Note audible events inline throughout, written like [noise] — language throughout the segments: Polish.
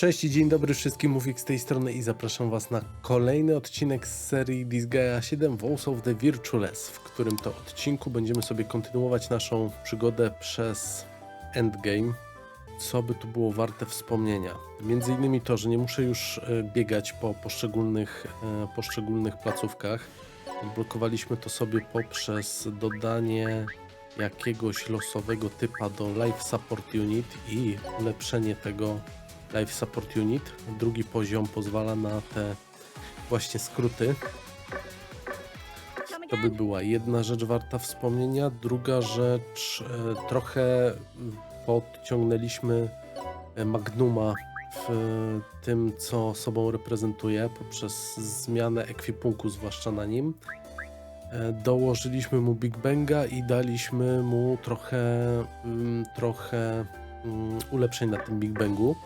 Cześć i dzień dobry wszystkim, Mufik z tej strony i zapraszam was na kolejny odcinek z serii Disgaea 7 Vows of the Virtueless, w którym to odcinku będziemy sobie kontynuować naszą przygodę przez Endgame. Co by tu było warte wspomnienia? Między innymi to, że nie muszę już e, biegać po poszczególnych, e, poszczególnych placówkach. Odblokowaliśmy to sobie poprzez dodanie jakiegoś losowego typa do Life Support Unit i ulepszenie tego Life Support Unit. Drugi poziom pozwala na te właśnie skróty. To by była jedna rzecz warta wspomnienia. Druga rzecz, e, trochę podciągnęliśmy e, Magnuma w e, tym, co sobą reprezentuje, poprzez zmianę ekwipunku, zwłaszcza na nim. Dołożyliśmy mu Big Banga i daliśmy mu trochę, mm, trochę mm, ulepszeń na tym Big Bangu.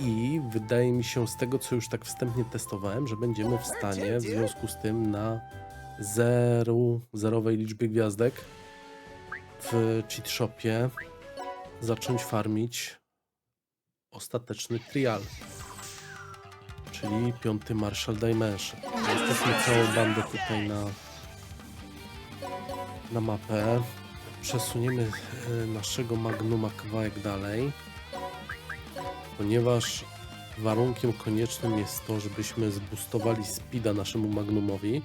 I wydaje mi się z tego, co już tak wstępnie testowałem, że będziemy w stanie w związku z tym na zeru, zerowej liczbie gwiazdek w cheat shopie zacząć farmić ostateczny trial, czyli piąty Marshall Dimension. Jesteśmy całą bandę tutaj na, na mapę. Przesuniemy e, naszego Magnuma kawałek dalej ponieważ warunkiem koniecznym jest to, żebyśmy zboostowali speeda naszemu Magnumowi,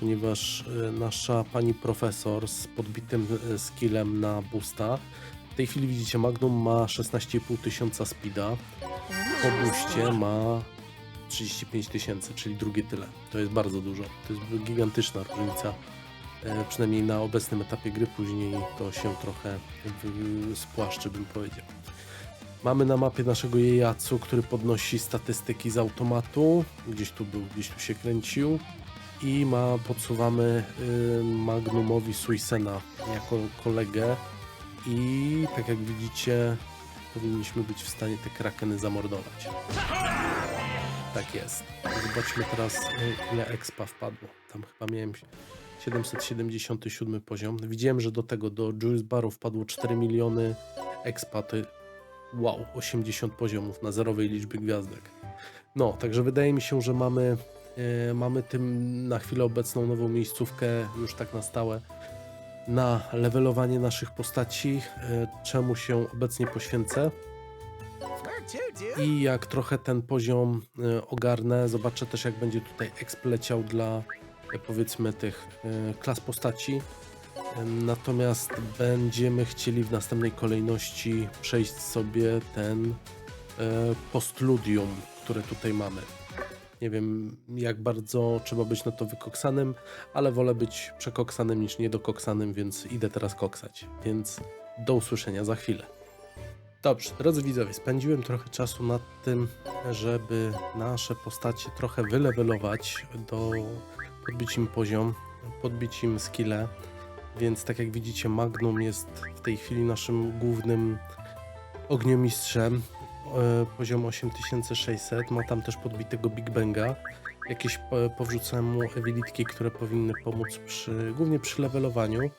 ponieważ e, nasza pani profesor z podbitym e, skillem na boosta, w tej chwili widzicie Magnum ma 16,5 tysiąca speeda, po booście ma 35 tysięcy, czyli drugie tyle. To jest bardzo dużo, to jest gigantyczna różnica. E, Przynajmniej na obecnym etapie gry, później to się trochę spłaszczy, bym powiedział. Mamy na mapie naszego Jejacu, który podnosi statystyki z automatu. Gdzieś tu był, gdzieś tu się kręcił. I ma, podsuwamy y, Magnumowi Suisena jako kolegę. I tak jak widzicie, powinniśmy być w stanie te krakeny zamordować. Tak jest. Zobaczmy teraz, y, ile expa wpadło. Tam chyba miałem 777 poziom. Widziałem, że do tego, do Juice Baru wpadło 4 miliony expa. To Wow, 80 poziomów na zerowej liczbie gwiazdek. No, także wydaje mi się, że mamy, e, mamy tym na chwilę obecną nową miejscówkę już tak na stałe na levelowanie naszych postaci, e, czemu się obecnie poświęcę. I jak trochę ten poziom e, ogarnę, zobaczę też jak będzie tutaj exp leciał dla powiedzmy tych klas postaci. Natomiast będziemy chcieli w następnej kolejności przejść sobie ten e, postludium, które tutaj mamy. Nie wiem, jak bardzo trzeba być na to wykoksanym, ale wolę być przekoksanym niż niedokoksanym, więc idę teraz koksać. Więc do usłyszenia za chwilę. Dobrze, drodzy widzowie, spędziłem trochę czasu nad tym, żeby nasze postacie trochę wylewelować, do podbić im poziom, podbić im. Więc tak jak widzicie, Magnum jest w tej chwili naszym głównym ogniomistrzem. E, Poziom 8600, ma tam też podbitego Big Banga. Jakieś po- powrzucałem mu ewilitki, które powinny pomóc przy, głównie przy levelowaniu. E,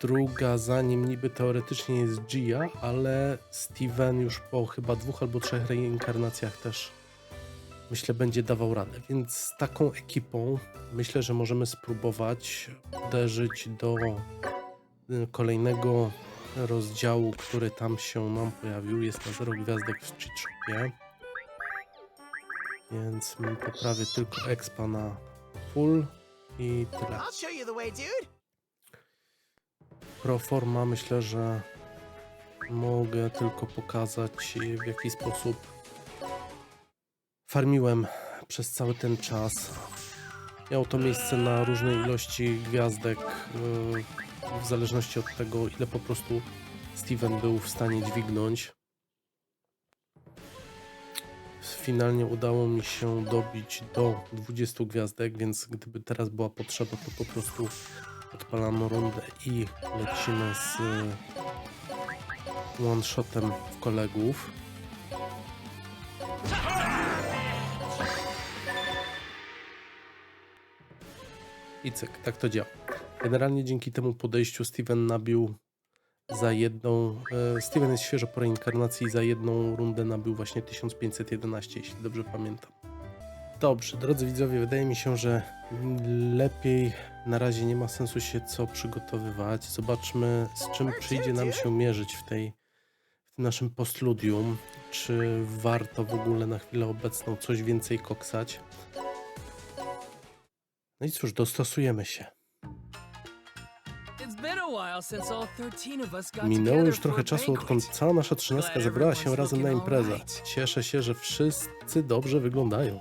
Druga za nim niby teoretycznie jest Gia, ale Steven już po chyba dwóch albo trzech reinkarnacjach też myślę będzie dawał radę. Więc z taką ekipą myślę, że możemy spróbować uderzyć do y, kolejnego rozdziału, który tam się nam pojawił. Jest na 0 gwiazdek w cheat shopie. Więc poprawię tylko expa na full i tyle. Proforma myślę, że mogę tylko pokazać w jaki sposób farmiłem przez cały ten czas. Miało to miejsce na różnej ilości gwiazdek, yy, w zależności od tego, ile po prostu Steven był w stanie dźwignąć. Finalnie udało mi się dobić do 20 gwiazdek, więc gdyby teraz była potrzeba, to po prostu odpalamy rundę i lecimy z one-shotem w kolegów. I cyk, tak to działa. Generalnie dzięki temu podejściu Steven nabił za jedną. E, Steven jest świeżo po reinkarnacji i za jedną rundę nabył właśnie 1511, jeśli dobrze pamiętam. Dobrze, drodzy widzowie, wydaje mi się, że lepiej na razie nie ma sensu się co przygotowywać. Zobaczmy, z czym przyjdzie nam się mierzyć w tej w tym naszym postludium. Czy warto w ogóle na chwilę obecną coś więcej koksać? No i cóż, dostosujemy się. It's been a while since all 13 of us got Minęło już trochę czasu, odkąd cała nasza trzynastka zebrała się razem na imprezę. Cieszę się, że wszyscy dobrze wyglądają.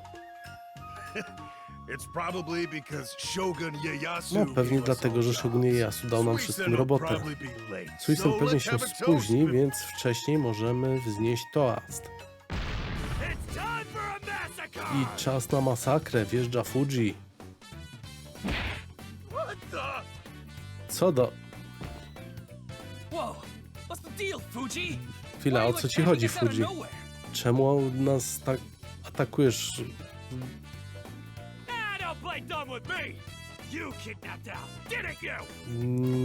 No, pewnie dlatego, że. Shogun Ieyasu dał nam wszystkim robotę. Suisen pewnie się spóźni, więc wcześniej możemy wznieść toast. I czas na masakrę, wjeżdża Fuji. Co do... Whoa, what's the deal, Fuji? Chwila, o co ci chodzi, Fuji? Czemu nas tak atakujesz? Don't play dumb with me! You kidnapped Al, didn't you?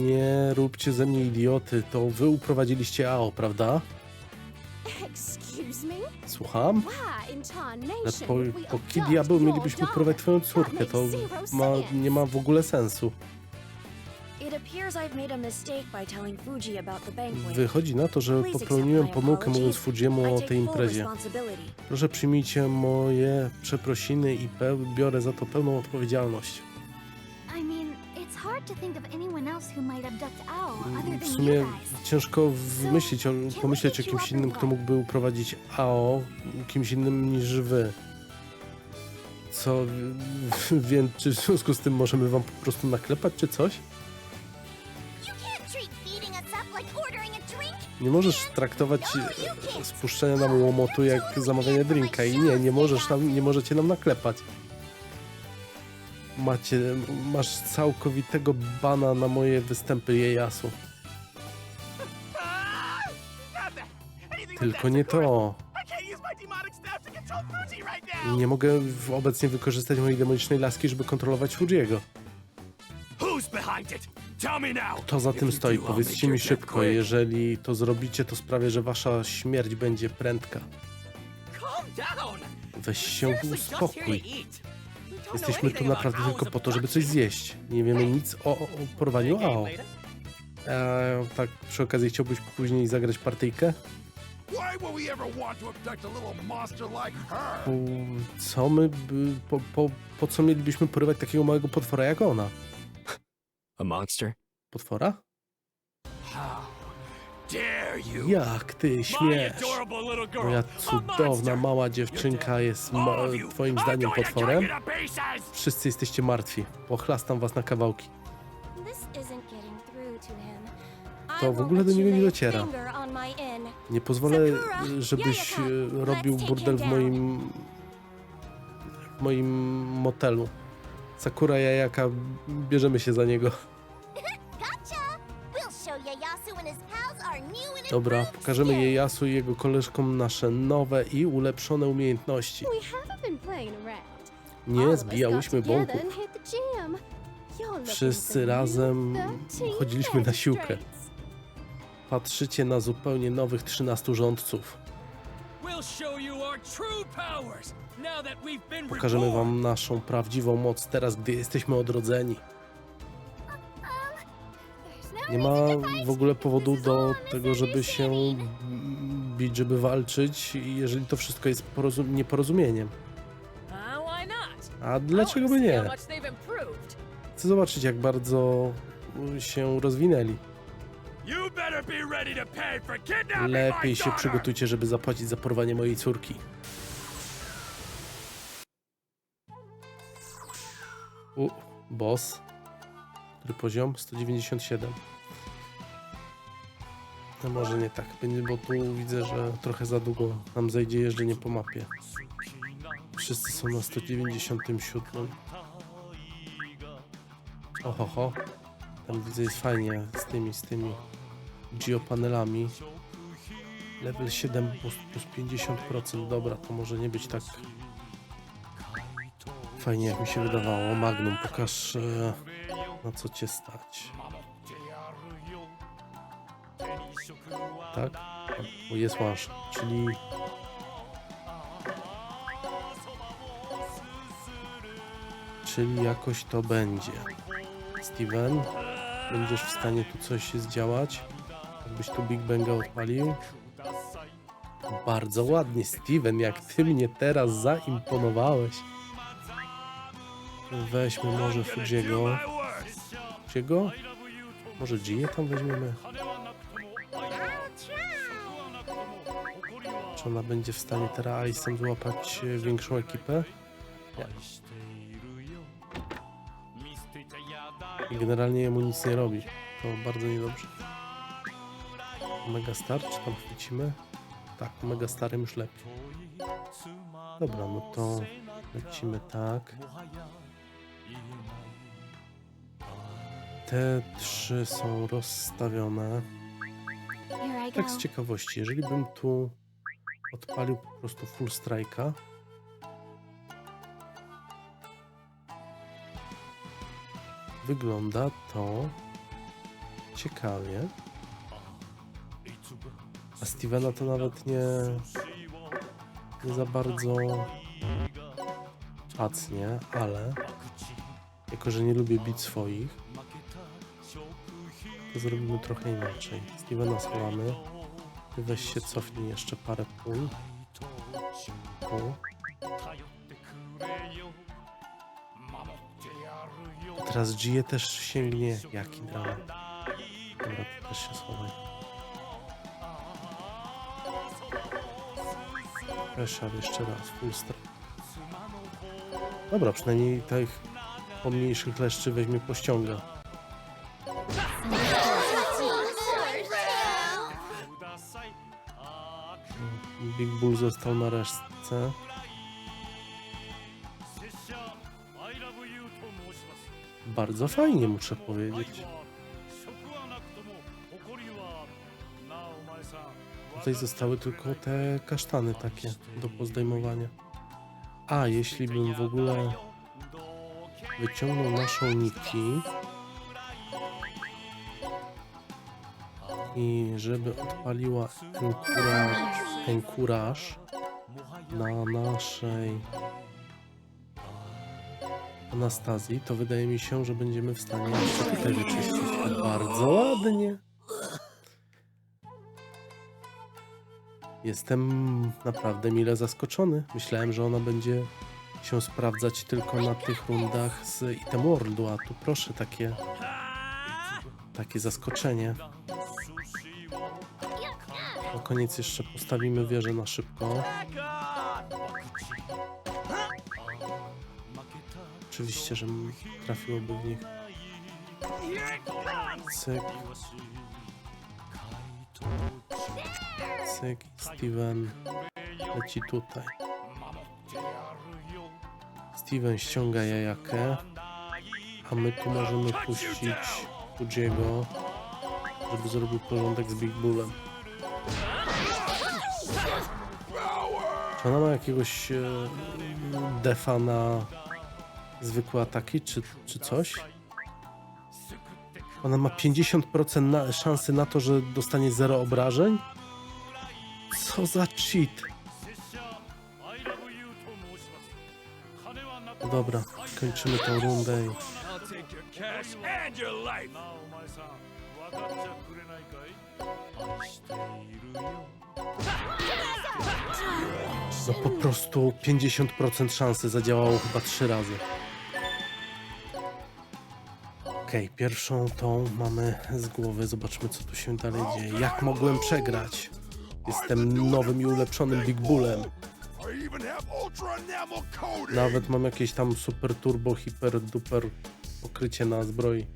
Nie róbcie ze mnie idioty, to wy uprowadziliście AO, prawda? Excuse me? Słucham? Tarnation po, po your mielibyśmy daughter? uprowadzić twoją córkę, to ma, nie ma w ogóle sensu. Wychodzi na to, że popełniłem my pomyłkę mówiąc Fujiemu I o take tej full imprezie. responsibility. Proszę przyjmijcie moje przeprosiny i biorę za to pełną odpowiedzialność. I mean, it's hard to think of anyone else who might abduct Al other W sumie ciężko wymyślić, o, pomyśleć o kimś innym, kto mógłby uprowadzić AO, kimś innym niż wy. Co, więc czy w związku z tym możemy wam po prostu naklepać, czy coś? Nie możesz traktować e, spuszczenia nam łomotu jak zamawianie drinka i nie, nie możesz nam, nie możecie nam naklepać. Macie, masz całkowitego bana na moje występy Jejasu. Tylko nie to. Nie mogę obecnie wykorzystać mojej demonicznej laski, żeby kontrolować Fujiego. Who's behind it? Kto za tym stoi? Powiedzcie mi szybko. Jeżeli to zrobicie, to sprawię, że wasza śmierć będzie prędka. Weź się uspokój. Jesteśmy tu naprawdę tylko po to, żeby coś zjeść. Nie wiemy nic o, o porwaniu AO. later. E, tak, przy okazji chciałbyś później zagrać partyjkę? U, Co my, po, po, po co mielibyśmy porywać takiego małego potwora jak ona? A monster? Potwora? How dare you? Jak ty My śmiesz? adorable little girl, Moja a cudowna, monster! mała dziewczynka jest ma, twoim I'm zdaniem potworem? Wszyscy jesteście martwi. Pochlastam was na kawałki. To w ogóle do niego nie dociera. Nie pozwolę, Sakura, żebyś e, robił burdel w moim w moim motelu. Sakura Jajaka, bierzemy się za niego. Dobra, pokażemy. Jejasu i jego koleżkom nasze nowe i ulepszone umiejętności. Nie zbijałyśmy bąków. Wszyscy razem 13 chodziliśmy na siłkę. Patrzycie na zupełnie nowych 13 rządców. Pokażemy wam naszą prawdziwą moc teraz, gdy jesteśmy odrodzeni. Nie ma w ogóle powodu do tego, żeby się bić, żeby walczyć, jeżeli to wszystko jest porozum- nieporozumieniem. A dlaczego by nie? Chcę zobaczyć, jak bardzo się rozwinęli. Lepiej się przygotujcie, żeby zapłacić za porwanie mojej córki. U, boss. Który poziom? 197. No może nie tak, będzie- bo tu widzę, że trochę za długo nam zajdzie jeżdżenie po mapie. Wszyscy są na 197. Ohoho. Tam widzę jest fajnie z tymi, z tymi geopanelami. Level 7 plus, plus 50%. Dobra, to może nie być tak fajnie jak mi się wydawało. Magnum, pokaż e, na co cię stać. Tak? Bo jest shot, czyli... Czyli jakoś to będzie. Steven, będziesz w stanie tu coś zdziałać? Jakbyś tu Big Banga odpalił? Bardzo ładnie, Steven, jak ty mnie teraz zaimponowałeś. Weźmy może Fujiego. Fujiego? Może Gię tam weźmiemy? Czy ona będzie w stanie teraz Ice'em złapać e, większą ekipę? Nie. I generalnie jemu nic nie robi. To bardzo niedobrze. Megastar, czy tam chwycimy? Tak, Megastarem już lepiej. Dobra, no to lecimy tak. Te trzy są rozstawione. Tak z ciekawości, jeżeli bym tu odpalił po prostu full strike'a. Wygląda to ciekawie. A Stevena to nawet nie, nie za bardzo acnie, ale jako, że nie lubię bić swoich, to zrobimy trochę inaczej. Stevena schowamy. Weź się cofnij jeszcze parę pól. I Teraz Gia też sięgnie. Jaki dramat. Dobra, też się schowaj. Ryszard jeszcze raz, full strike. Dobra, przynajmniej tych pomniejszych leszczy weźmie pościąga. Big Bull został na resztce. Bardzo fajnie, muszę powiedzieć. Tutaj zostały tylko te kasztany takie do pozdejmowania. A, jeśli bym w ogóle wyciągnął naszą Niki i żeby odpaliła Encourage, encourage na naszej Anastazji, to wydaje mi się, że będziemy w stanie jeszcze tutaj wyczyścić. Bardzo ładnie. Jestem naprawdę mile zaskoczony. Myślałem, że ona będzie się sprawdzać tylko na tych rundach z Item Worldu, a tu proszę, takie, takie zaskoczenie. Na koniec jeszcze postawimy wieżę na szybko. Oczywiście, że trafiłoby w nich. Cyk. Cyk. Steven leci tutaj. Steven ściąga jajakę. A my tu możemy puścić Fujiego, żeby zrobił porządek z Big Bullem. Czy ona ma jakiegoś e, defa na zwykłe ataki, czy, czy coś? Ona ma 50% na, szansy na to, że dostanie 0 obrażeń? Co za cheat? Dobra, kończymy tą rundę i no po prostu 50% szansy zadziałało chyba 3 razy. Okej, pierwszą tą mamy z głowy. Zobaczmy, co tu się dalej dzieje. Jak mogłem przegrać? Jestem nowym i ulepszonym Big Bullem. Nawet mam jakieś tam super turbo, hiper, duper pokrycie na zbroi.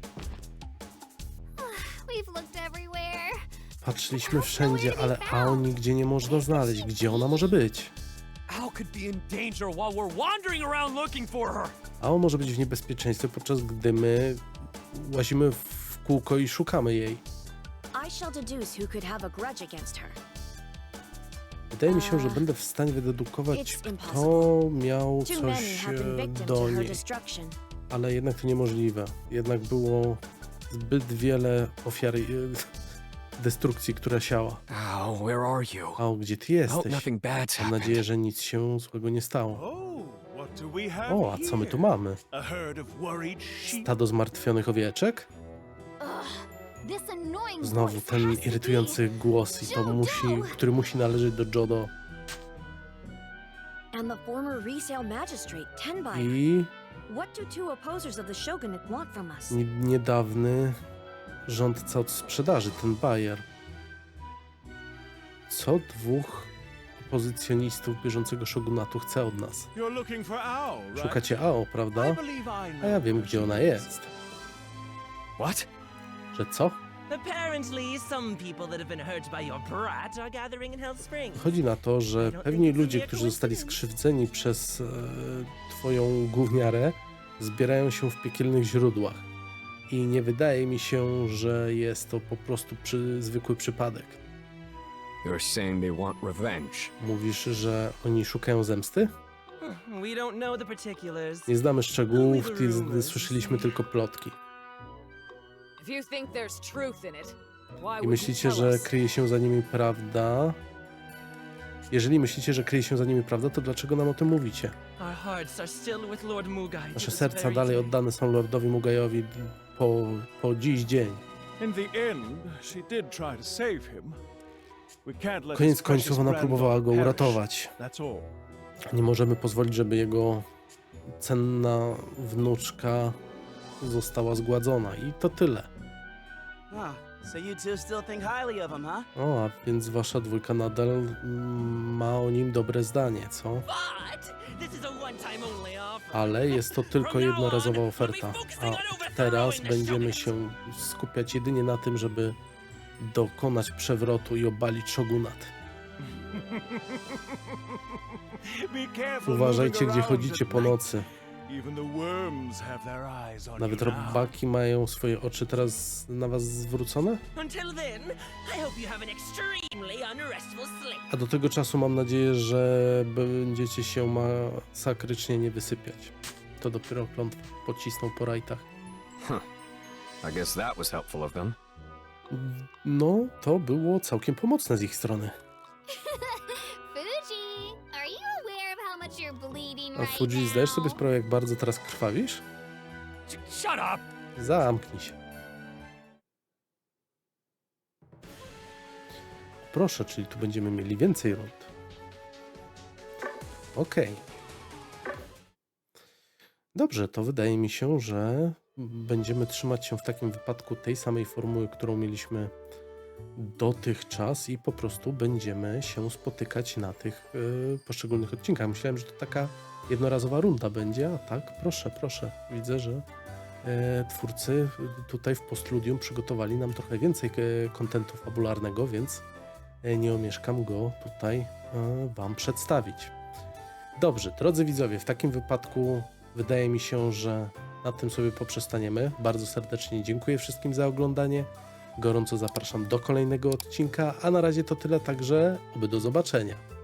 Patrzyliśmy wszędzie, ale Ao nigdzie nie można znaleźć. Gdzie ona może być? Ao może być w niebezpieczeństwie, podczas gdy my łazimy w kółko i szukamy jej. I shall deduce who could have a grudge against her. Wydaje mi się, że będę w stanie wydedukować, kto miał coś e, do niej, ale jednak to niemożliwe. Jednak było zbyt wiele ofiar. e, [laughs] destrukcji, która siała. Oh, where are you? A gdzie ty jesteś? Mam nadzieję, że nic się złego nie stało. Oh, O, a co my tu mamy? Stado zmartwionych owieczek? Znowu ten irytujący głos i to musi, który musi należeć do Jodo. I niedawny rządca od sprzedaży, ten Bayer. Co dwóch opozycjonistów bieżącego shogunatu chce od nas? Szukacie Ao, prawda? A ja wiem, gdzie ona jest. What? Że co? Apparently, some people that have been hurt by your brat are gathering in Hell Springs. Chodzi na to, że pewni ludzie, którzy zostali skrzywdzeni przez e, twoją gówniarę, zbierają się w piekielnych źródłach. I nie wydaje mi się, że jest to po prostu przy, zwykły przypadek. You're saying they want revenge. Mówisz, że oni szukają zemsty? We don't know the particulars. Nie znamy szczegółów, ty, słyszeliśmy tylko plotki. If you think there's truth in it, why I would you myślicie, tell że us? kryje się za nimi prawda? Jeżeli myślicie, że kryje się za nimi prawda, to dlaczego nam o tym mówicie? Our hearts are still with Lord Mugai. to Nasze this serca dalej oddane są Lordowi Mugajowi po, po dziś dzień. In the end, she did try to save him. We can't let Koniec his końców ona próbowała go perish. uratować. That's all. Nie możemy pozwolić, żeby jego cenna wnuczka została zgładzona. I to tyle. Ah, so you two still think highly of him, huh? O, a więc wasza dwójka nadal mm, ma o nim dobre zdanie, co? But this is a one-time only offer. Ale jest to tylko jednorazowa oferta. A teraz będziemy się skupiać jedynie na tym, żeby dokonać przewrotu i obalić. [laughs] Be careful Uważajcie, gdzie around chodzicie po nocy. Even the worms have their eyes on Nawet you now. robaki mają swoje oczy teraz na was zwrócone? Until then, I hope you have an extremely unrestful sleep. A do tego czasu mam nadzieję, że będziecie się masakrycznie nie wysypiać. To dopiero klątwa pocisną po rajtach. I guess that was helpful of them. No, to było całkiem pomocne z ich strony. [laughs] A Fuji, zdajesz sobie sprawę, jak bardzo teraz krwawisz? Shut up! Zamknij się. Proszę, czyli tu będziemy mieli więcej rund. Okej. Dobrze, to wydaje mi się, że będziemy trzymać się w takim wypadku tej samej formuły, którą mieliśmy dotychczas i po prostu będziemy się spotykać na tych y, poszczególnych odcinkach. Myślałem, że to taka jednorazowa runda będzie, a tak, proszę, proszę. Widzę, że e, twórcy tutaj w Postludium przygotowali nam trochę więcej e, kontentu fabularnego, więc e, nie omieszkam go tutaj e, Wam przedstawić. Dobrze, drodzy widzowie, w takim wypadku wydaje mi się, że na tym sobie poprzestaniemy. Bardzo serdecznie dziękuję wszystkim za oglądanie. Gorąco zapraszam do kolejnego odcinka, a na razie to tyle, także oby do zobaczenia.